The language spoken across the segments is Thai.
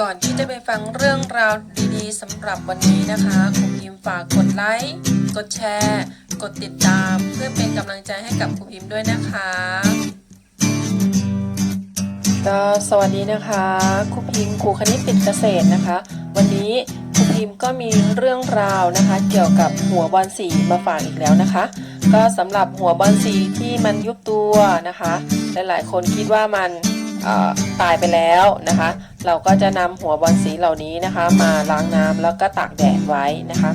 ก่อนที่จะไปฟังเรื่องราวดีๆสำหรับวันนี้นะคะครูพิมฝากกดไลค์กดแชร์ กดติดตาม เพื่อเป็นกำลังใจให้กับครูพิมด้วยนะคะก็สวัสดีนะคะครูพิมครูคณิตติดเกษตรนะคะ วันนี้ครูพิมก็มีเรื่องราวนะคะ เกี่ยวกับหัวบอลสีมาฝากอีกแล้วนะคะ ก็สำหรับหัวบอลสีที่มันยุบตัวนะคะ หลายๆคนคิดว่ามันตายไปแล้วนะคะ เราก็จะนำหัวบอลสีเหล่านี้นะคะ มาล้างน้ำแล้วก็ตากแดดไว้นะคะ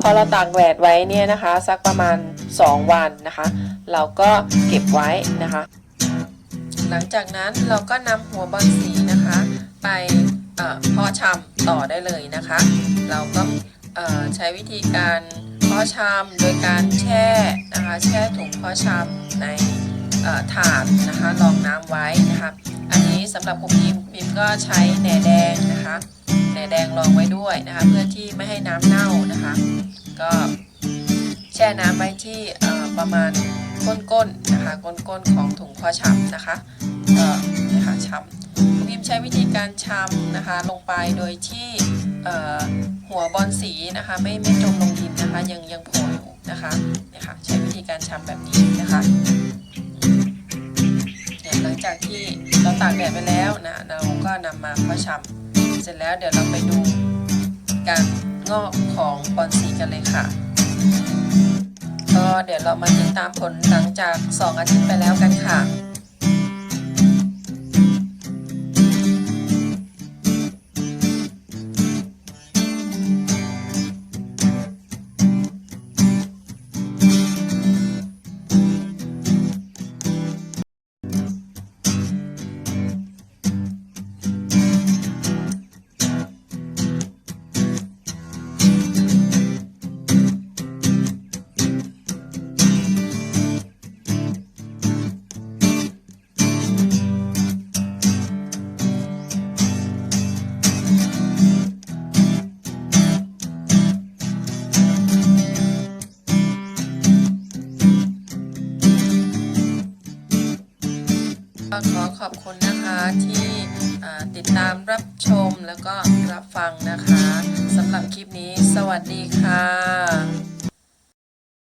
พอเราตากแดดไว้เนี่ยนะคะ สักประมาณ 2 วันนะคะ เราก็เก็บไว้นะคะ หลังจากนั้นเราก็นำหัวบอลสีนะคะ ไปเอ่อเพาะชำต่อได้เลยนะคะ เราก็ใช้วิธีการเพาะชำโดยการแช่นะคะแช่ถุงเพาะชำในถาดนะคะรองน้ำไว้นะคะอัน นี้สำหรับคุณพิมพ์พิมก็ใช้แหนแดงนะคะแหนแดงรองไว้ด้วยนะคะ เพื่อที่ไม่ให้น้ำเน่านะคะ ก็แช่น้ำไว้ที่ประมาณก้นๆนะคะก้นๆของถุงเพาะชำนะคะก็นะคะชำพิมใช้วิธีการช้ำนะคะลงไปโดยที่หัวบอลสีนะคะ ไม่ไม่จมลงดินนะคะ ยังยังโผล่อยู่นะคะเนี่ยค่ะใช้วิธีการช้ำแบบนี้นะคะ จากที่เราตากแดดไปแล้วนะเราก็นำมาพาะชำเสร็จแล้วเดี๋ยวเราไปดูการงอกของบอนสีกันเลยค่ะ ก็เดี๋ยวเรามาติดตามผลหลังจาก 2 อาทิตย์ไปแล้วกันค่ะ ก็ขอขอบคุณนะคะที่ติดตามรับชมแล้วก็รับฟังนะคะสำหรับคลิปนี้ สวัสดีค่ะ